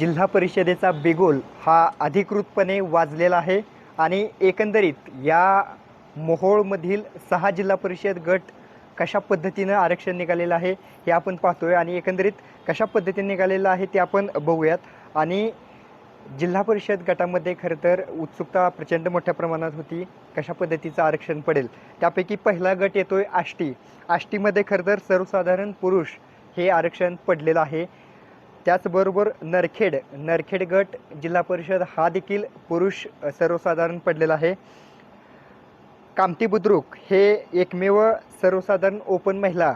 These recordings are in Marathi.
जिल्हा परिषदेचा बिगुल हा अधिकृतपणे वाजलेला आहे आणि एकंदरीत या मोहोळमधील सहा जिल्हा परिषद गट कशा पद्धतीनं आरक्षण निघालेलं आहे हे आपण पाहतोय आणि एकंदरीत कशा पद्धतीने निघालेलं आहे ते आपण बघूयात. आणि जिल्हा परिषद गटामध्ये खरं तर उत्सुकता प्रचंड मोठ्या प्रमाणात होती कशा पद्धतीचं आरक्षण पडेल. त्यापैकी पहिला गट येतोय आष्टी. आष्टीमध्ये खरं तर सर्वसाधारण पुरुष हे आरक्षण पडलेलं आहे. त्याचबरोबर नरखेड नरखेड गट जिल्हा परिषद हा देखील पुरुष सर्वसाधारण पडलेला आहे. कामती बुद्रुक हे एकमेव सर्वसाधारण ओपन महिला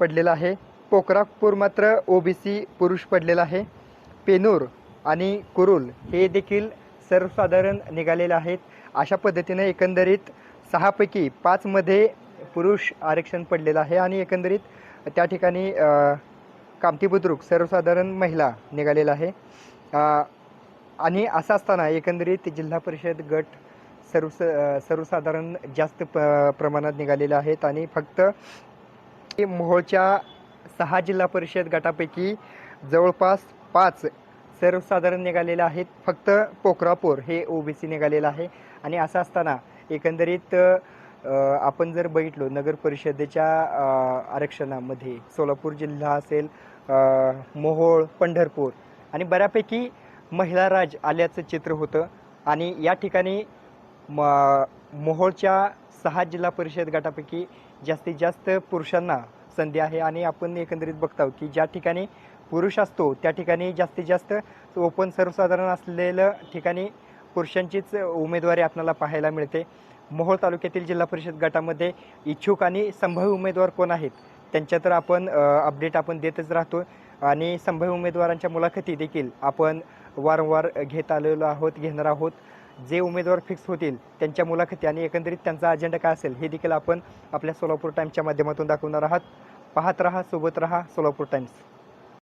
पडलेला आहे. पोखरापूर मात्र ओबीसी पुरुष पडलेला आहे. पेनूर आणि कुरुल हे देखील सर्वसाधारण निघालेले आहेत. अशा पद्धतीने एकंदरीत सहापैकी पाचमध्ये पुरुष आरक्षण पडलेलं आहे आणि एकंदरीत त्या ठिकाणी कामती बुद्रुक सर्वसाधारण महिला निघालेला आहे. आणि असं असताना एकंदरीत जिल्हा परिषद गट सर्व सर्वसाधारण जास्त प प्रमाणात निघालेले आहेत आणि फक्त मोहोळच्या सहा जिल्हा परिषद गटापैकी जवळपास पाच सर्वसाधारण निघालेले आहेत. फक्त पोखरापूर हे ओबीसी निघालेलं आहे. आणि असं असताना एकंदरीत आपण जर बघितलो नगर परिषदेच्या आरक्षणामध्ये सोलापूर जिल्हा असेल मोहोळ पंढरपूर आणि बऱ्यापैकी महिला राज आल्याचं चित्र होतं आणि या ठिकाणी म मोहोळच्या सहा जिल्हा परिषद गटापैकी जास्तीत जास्त पुरुषांना संधी आहे आणि आपण एकंदरीत बघतो की ज्या ठिकाणी पुरुष असतो त्या ठिकाणी जास्तीत जास्त ओपन सर्वसाधारण असलेलं ठिकाणी पुरुषांचीच उमेदवारी आपल्याला पाहायला मिळते. मोहोळ तालुक्यातील जिल्हा परिषद गटामध्ये इच्छुक आणि संभाव्य उमेदवार कोण आहेत? त्यांच्या तर आपण अपडेट आपण देतच राहतो. आणि संभाव्य उमेदवारांच्या मुलाखती देखील आपण वारंवार घेत आलेलो आहोत घेणार आहोत. जे उमेदवार फिक्स होतील त्यांच्या मुलाखती आणि एकंदरीत त्यांचा अजेंडा काय असेल हे देखील आपण आपल्या सोलापूर टाईम्सच्या माध्यमातून दाखवणार आहात. पाहत रहा सोबत रहा सोलापूर टाइम्स